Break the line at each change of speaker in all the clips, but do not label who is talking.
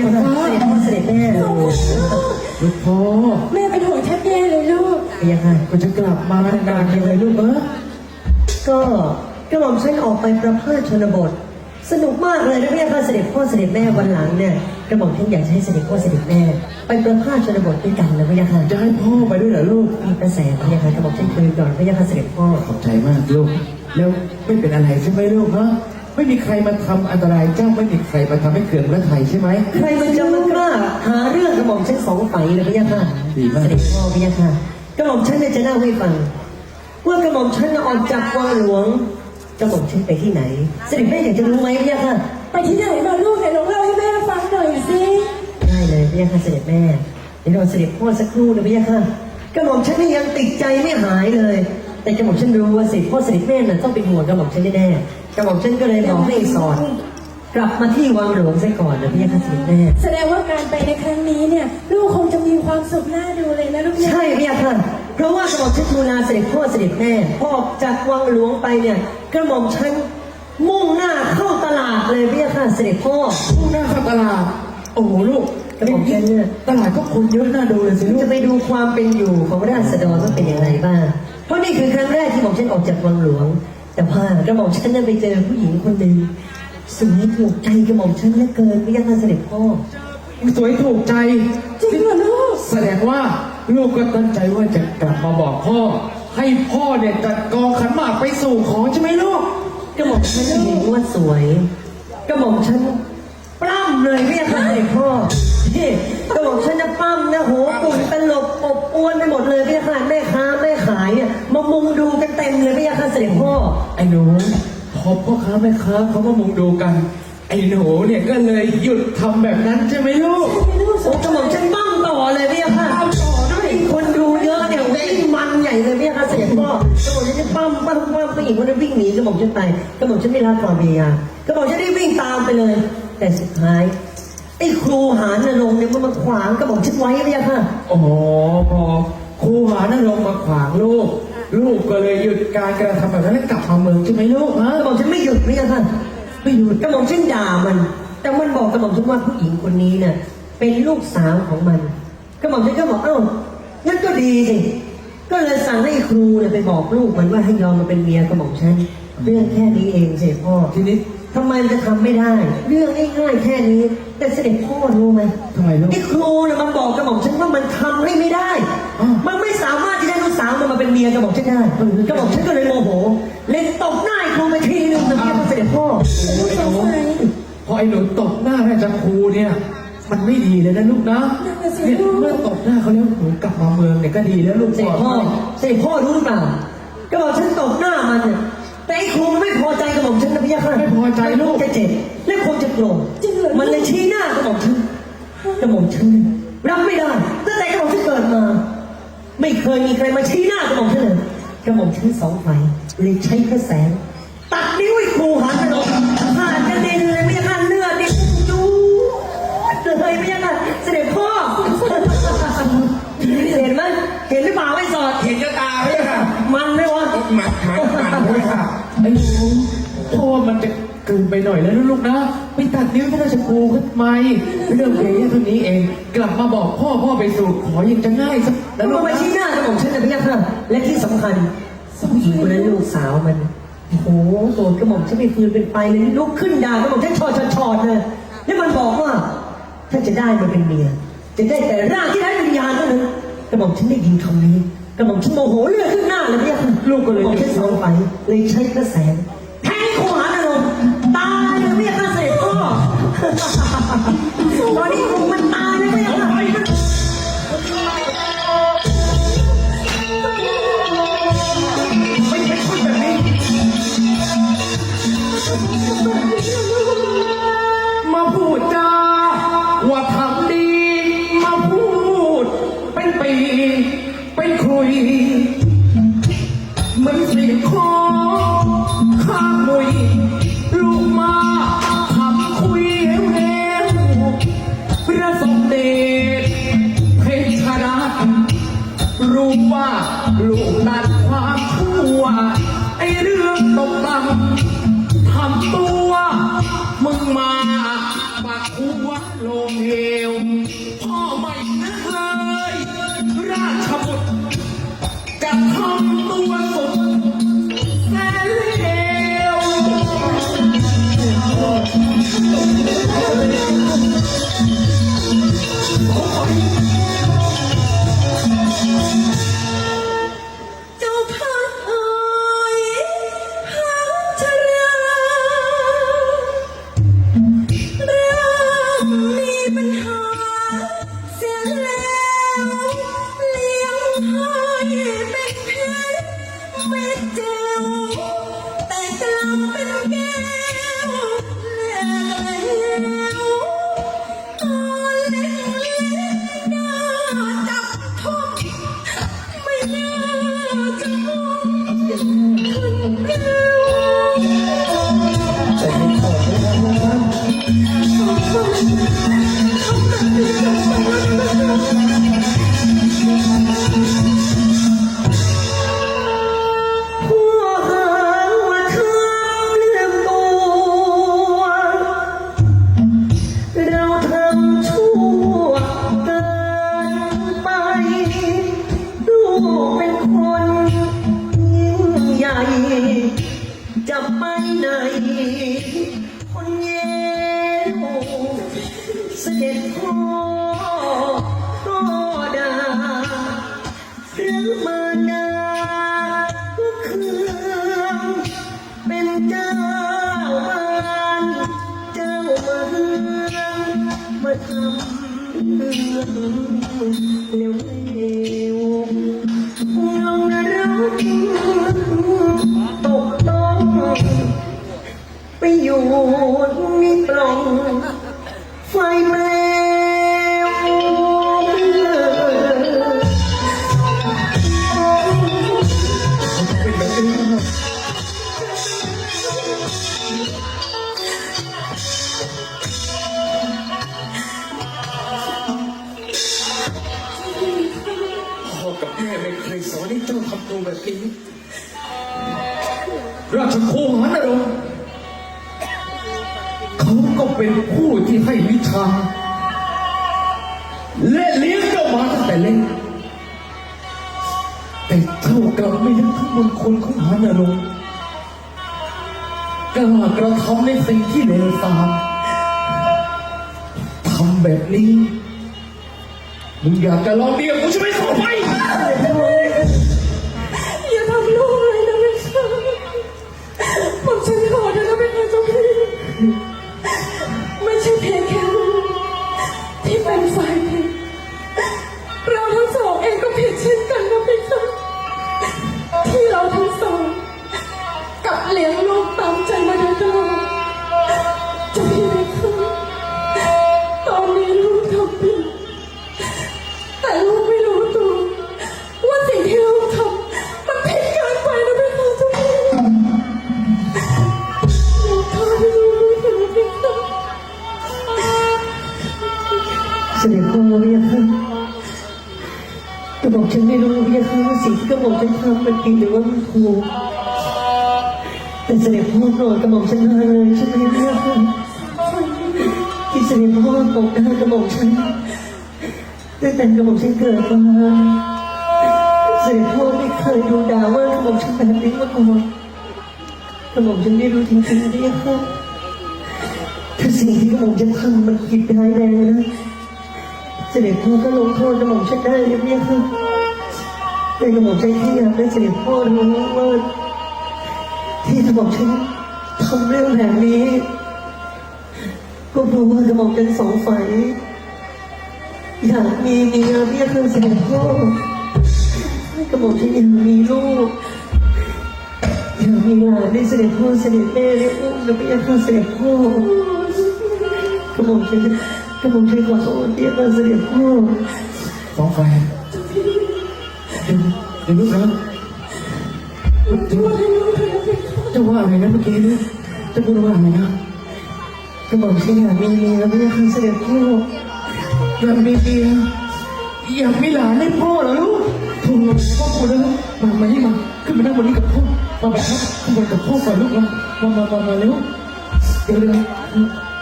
พี่ค่ะพ่อเสด็จแม่
ลูกพ่อ
แม่เป็นห่วงแทบแย่เลยลูก
พี่ค่ะ
ก็จะกลับมานานยังไงลูกเออ
ก็กระหม่อมฉันออกไปประพาสชนบท สนุกมากเลยนะพี่ค่ะเสด็จพ่อเสด็จแม่วันหลังเนี่ยกระหม่อมฉันอยากจะให้เสด็จพ่อเสด็จแม่ ไปประพาสชนบทด้วยกันนะพี่ค่ะ
จะให้พ่อไปด้วยเหรอลูก
มีกระแสพี่ค่ะกระหม่อมฉันคุยก่อนพี่ค่ะเสด็จพ่อ
ขอบใจมากลูกแล้วไม่เป็นอะไรใช่ไหมลูกฮะ ไม่มีใครมาทำอันตรายเจ้าไม่มีใครมาทำให้เกิดพระไทยใช่ไหม
ใครมันจะมากล้าหาเรื่องกระหม่อมฉันสองฝ่ายเลยพี่ค่ะ
ดีมาก
เสด็จพ่อพี่ค่ะกระหม่อมฉันเนี่ยจะเล่าให้ฟัง ว่ากระหม่อมฉันน่ะออกจากวังหลวงกระหม่อมฉันไปที่ไหน เสด็จแม่อยากจะรู้ไหมพี่ค่ะ
ไปที่ไหนมาลูกไหนลองเล่าให้แม่ฟังหน่อยสิ
ได้เลยพี่ค่ะเสด็จแม่เดี๋ยวรอเสด็จพ่อสักครู่นะพี่ค่ะกระหม่อมฉันนี่ยังติดใจไม่หายเลย แต่กระหม่อมฉันรู้ว่าเสด็จพ่อเสด็จแม่น่ะต้องเป็นห่วงกระหม่อมฉันแน่ๆ กระหม่อมฉันก็เลยบอกให้สอน กลับมาที่วังหลวงซะก่อนนะพี่ค่ะเสด็จแม่
แสดงว่าการไปในครั้งนี้เนี่ย ลูกคงจะมีความสุขน่าดูเลยนะลูกนะ
ใช่พี่ค่ะเพราะว่ากระหม่อมฉันทูลาเสด็จพ่อเสด็จแม่พอออกจากวังหลวงไปเนี่ย กระหม่อมฉันมุ่งหน้าเข้าตลาดเลยพี่ค่ะเสด็จพ่อ
ลูกหน้าเข้าตลาด โอ้โหลูก
กระหม่อมฉันเนี่ย
ตลาดก็คนเยอะน่าดูเลยสิลูก
จะไปดูความเป็นอยู่ของราษฎรว่าเป็นอย่างไรบ้าง เพราะนี่คือครั้งแรกที่หม่อมฉันออกจากวังหลวง แต่ว่ากระหม่อมฉันนั้นไปเจอผู้หญิงคนหนึ่งสวยถูกใจกระหม่อมฉันเหลือเกินพี่ค่ะเสด็จพ่อ
สวยถูกใจ
จริงเหรอลูก
แสดงว่าลูกก็ตั้งใจว่าจะกลับมาบอกพ่อ ให้พ่อเนี่ยจัดกองขันหมากไปสู่ขอใช่ไหมลูก
กระหม่อมฉันเห็นว่าสวยกระหม่อมฉันปล้ำเลยพี่ค่ะเสด็จพ่อที่กระหม่อมฉันจะปล้ำนะโหปุ่นตลบอบอวนไปหมดเลยพี่ค่ะแม่ค้าแม่ขายเนี่ย มามุงดูกันเต็มเลยพี่ค่ะเสด็จพ่อ
ไอ้หนูพอพ่อค้าแม่ค้าเขามามุงดูกัน ไอ้หนูเนี่ยก็เลยหยุดทำแบบนั้นใช่ไหมลูก
โอ้กระหม่อมฉันปั้มต่อเลยพี่ค่ะ
ปั้มต่อด้วย
คนดูเยอะเนี่ยวิ่งมันใหญ่เลยพี่ค่ะเสด็จพ่อกระหม่อมฉันจะปั้มปั้มปั้มผู้หญิงคนนั้นวิ่งหนีกระหม่อมฉันไปกระหม่อมฉันไม่รับความพยายามกระหม่อมฉันได้วิ่งตามไปเลย แต่สุดท้ายไอ้ครูหานนรงค์เนี่ยมันมาขวางกระหม่อมฉันไว้พี่ค่ะ
อ๋อพอครูหานั่นลงมาขวางลูก ลูกก็เลยหยุดการกระทำแบบนั้นแล้วกลับมาเมืองใช่ไหมลูกฮะ
กระหม่อมฉันไม่หยุดพี่ค่ะไม่หยุดกระหม่อมฉันด่ามัน แต่มันบอกกระหม่อมฉันว่าผู้หญิงคนนี้เนี่ยเป็นลูกสาวของมันกระหม่อมฉันก็บอกเอ้างั้นก็ดีสิก็เลยสั่งให้ครูเนี่ยไปบอกลูกมันว่าให้ยอมมาเป็นเมียกระหม่อมฉันเรื่องแค่นี้เองเสด็จพ่อ
ทีนี้
ทำไมมันจะทำไม่ได้ เรื่องง่ายๆแค่นี้ แต่เสด็จพ่อรู้ไหม
ทำไมลูก
ไอ้ครูเนี่ยมันบอกกระหม่อมฉันว่ามันทำให้ไม่ได้
อ้าว
มันไม่สามารถที่จะได้ลูกสาวมันมาเป็นเมียกระหม่อมฉันได้กระหม่อมฉันก็เลยโมโห เลยตบหน้าไอ้ครูไปทีนึงนะพี่เสด็จพ่อ
ไอ้หนูพอไอ้หนูตบหน้าราชครูเนี่ย มันไม่ดีเลยนะลูกนะเนี่ยเมื่อตบหน้าเขาแล้วหนูกลับมาเมืองเนี่ยก็ดีแล้วลูก
เสด็จพ่อเสด็จพ่อรู้หรือเปล่ากระหม่อมฉันตบหน้ามันเนี่ยแต่ไอ้ครูมันไม่พอใจกระหม่อมฉันนะพี่ค่ะ
ไม่พอใจลูก
จะเจ็บและคงจะโกรธมันเลยชี้หน้ากระหม่อมฉันกระหม่อมฉันรับไม่ได้ตั้งแต่กระหม่อมฉันเกิดมา ไม่เคยมีใครมาชี้หน้ากระหม่อมฉันเลยกระหม่อมฉันสองไฟเลยใช้กระแสงตัดนิ้วไอ้ครูหันไปลงผ่านกระเด็นเลยไม่ยันเลือดดิดูเลยไม่ยันเสด็จพ่อเห็นไหมเห็นหรือเปล่าไม่สอด
เห็นกระตาไหมค่ะ
มันไหมวะ
หมัดหมัดหมัดด้วยค่ะ
ไอ้หนูพ่อมันจะเกินไปหน่อยแล้วนะลูกนะ ไปตัดนิ้วพระราชครูทำไมเรื่องเพียงแค่เท่านี้เอง กลับมาบอกพ่อพ่อไปสู่ขอยังจะง่ายสัก
แล้
แล้วว
มั
ลู
น
ก
มา
นะ
ชี้หน้ากระหม่อมฉันนะพี่ค่ะ และที่สำคัญผู้หญิงคนนั้นลูกสาวมัน โอ้โหโกรธกระหม่อมฉันไม่ฟืนเป็นไฟเลยลุกขึ้นด่ากระหม่อมฉันชอดชอดชอดเลยแล้วมันบอกว่า ถ้าจะได้มันเป็นเมีย จะได้แต่ร่างที่ไร้วิญญาณเท่านั้นกระหม่อมฉันได้ยินคำนี้กระหม่อมฉันโมโหเลือดขึ้นหน้าเลยพี่ค่ะ
ลูกก็เลย
กระหม่อมฉันสองไฟเลยใช้กระแส มื เส
ด็จพ่อก็ด่า
หรือมานาก็
คือเป็นเจ้าบ้านเจ้าเมืองมาทำเรื่องเร็ว กั
บแม่ไม่เคยสอนให้เจ้าทำตัวแบบนี้ราชครูหานรงค์เขาก็เป็นผู้ที่ให้วิชา และเลี้ยงเจ้ามาตั้งแต่เล็กแต่เจ้ากลับไม่นึกถึงบุญคุณของหานรงค์กล้ากระทำในสิ่งที่เลวทรามทำแบบนี้ มึงอยากจะลองเดียวกูจะไม่สอไป
อย่าทำลูกเลยนะแม่ใช่ผมฉันขอเถอะนะเป็นเจ้าพี่ไม่ใช่เพียงแค่ลูกที่เป็นฝ่ายผิดเราทั้งสองเองก็ผิดเช่นกันนะพี่ชาย รู้เรี
ยกค่ะว่าสิ่งที่กระบอกฉันทำมันผิดหรือว่ามันถูกแต่เสด็จพ่อโปรดกระบอกฉันมาเลยใช่ไหมเรียกค่ะที่เสด็จพ่อตกหน้ากระบอกฉันตั้งแต่กระบอกฉันเกิดมาเสด็จพ่อไม่เคยดูด่าว่ากระบอกฉันแบบนี้มาก่อนกระบอกฉันไม่รู้จริงๆเรียกค่ะถ้าสิ่งที่กระบอกฉันทำมันผิดร้ายแรงนะเสด็จพ่อก็ลงโทษกระหม่อมฉันได้เรียบเรียค่ะ แต่กระหม่อมฉันแค่อยากให้เสด็จพ่อรู้ว่าที่กระหม่อมฉันทำเรื่องแบบนี้ ก็เพราะว่ากระหม่อมฉันสองฝ่ายอยากมีเมียเรียกค่ะเสด็จพ่อกระหม่อมฉันอยากมีลูกอยากมีหลานได้เสด็จพ่อเสด็จแม่ได้อุ้มนะเรียกค่ะเสด็จพ่อกระหม่อมฉันกระหม่อมฉันขอโทษที่มาเสด็จพ่อ
สองแฟนเดี๋ย เดี๋ยวลูกนะ
ช่วยให้ลูกเถอะนะ
จะว่าอะไรนะเมื่อกี้นี่จะพูดว่าอะไรนะ
กระหม่อมฉันอยากมีเมียไม่อยากให้เสด็จพ่อ
อยากมีเมียอยากมีหลานให้พ่อเหรอลูกถูกพ่อพูดแล้วมามานี่มาขึ้นมานั่งบนนี้กับพ่อมาแบบนั้นข้างบนกับพ่อก่อนลูกนะมามามามาเร็วเดี๋ยวเดี๋ยว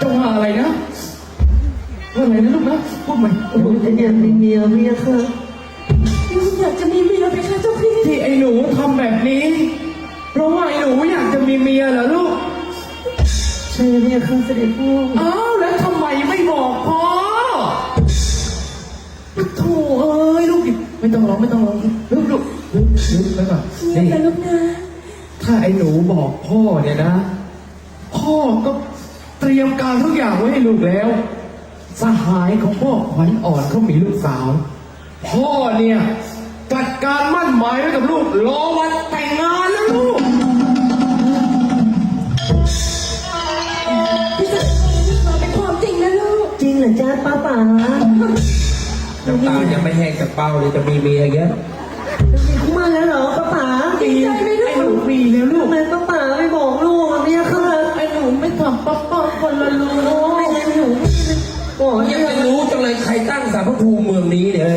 จะว่าอะไรนะว่าไงนะลูกนะพูดใหม่
กระหม่อมฉันอยากมีเมียพี่ค่ะ
ลูกอยากจะมีเมียไหมคะเจ้าพี่
ที่ไอ้หนูทำแบบนี้ เพราะว่าไอ้หนูอยากจะมีเมียเหรอลูก
ใช่พี่ค่ะเสด็จพ่อ
อ้าวแล้วทำไมไม่บอกพ่อโถ่เอ้ยลูกไม่ต้องร้องไม่ต้องร้องลูกลูกลูกลูกไปก่อน
เมีย
นี่
กันลูกนะ
ถ้าไอ้หนูบอกพ่อเนี่ยนะ พ่อก็เตรียมการทุกอย่างไว้ให้ลูกแล้ว สหายของพ่อขวัญอ่อนเขามีลูกสาว พ่อเนี่ยจัดการมั่นหมายไว้กับลูกรอวันแต่งงานแล้วลูก
พี่จะมาเป็นความจริงนะลูก
จริงเหรอจ๊ะป้าป๋า
น้ำตายังไม่แห้งจากเป้าเลยจะมีเมียเยอะ
มาแล้วเหรอป้าป๋า
ดีใจไหมลูก
ไอ้หนูมีแล้วลูก
ทำไมป้าป๋าไม่บอกลูกอะพี่ค่ะ
ไอ้หนูไม่ทำป๊าป๊าคนละลู
ไม่
ก
งั้นหนู บอก
ยั
ยังง
ไม่รู้จังเลยใครตั้งสารพระภูมิเมืองนี้เนี่ย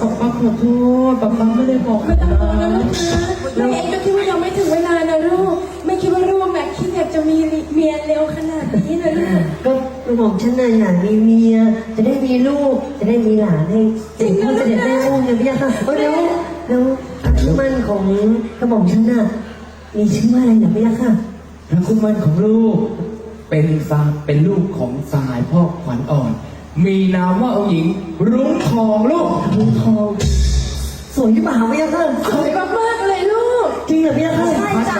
ป๊าป๊าขอโทษป๊าป๊าไม่ได้บอก
ไม่ต้องกลัวนะลูกนะแม่เองก็คิดว่ายังไม่ถึงเวลานะลูก ไม่คิดว่าลูกแบบคิดอยากจะมีเมียเร็วขนาดนี้นะลูก
ก็กระหม่อมฉันน่ะอยากมีเมีย จะได้มีลูก จะได้มีหลานให้เด็กที่เสด็จแม่อุ้มเนี่ยพี่ค่ะเออแล้วแล้วอายุมั่นของกระหม่อมฉันน่ะมีชื่อว่าอะไรเหรอพี่ค่ะ
พระคุณมันของลูก เป็นสาเป็นลูกของสหายพ่อขวัญอ่อน มีนามว่าองค์หญิง รุ้งทองลูก
ลุงทองสวยหรือเปล่าพี่ค่ะ
สวยมากๆเลยลูก
จริงเหรอพี่ค่ะ
ใช่จ้ะ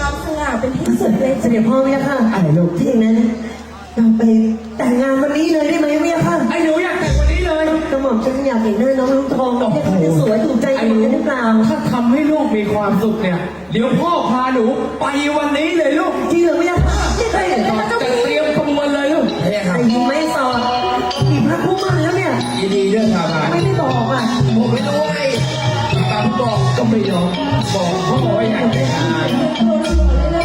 งามสง่าเป็นที่สุดเลย
เสด็จพ่อพี่ค่ะ
อะไรลูก
ถ้าอย่างนั้นเราไปแต่งงานวันนี้เลยได้ไหมพี่ค่ะ
ไอ้หนูอยากแต่งวันนี้เลย
กระหม่อมฉันอยากเห็นหน้าน้องลุงทองพี่ค่ะจะสวยถูกใจหนูหรือเปล่า
ถ้าทำให้ลูกมีความสุขเนี่ยเดี๋ยวพ่อพาหนูไปวันนี้เลยลูก
จริงเหรอพี่ค่ะไม่ ไจะ
เรียมขบวนเลยลูก
เนี่ย
แต่ยิงไม่สอนผีพระคุ้มมาแล้วเนี่ย
ยินดีด้วยครับ
ไมไม่บอกอะ
ผมไม่รู้ไงตามบอก็
ไม่ยอมบอกเขาบอกว่าอยากได้งา
น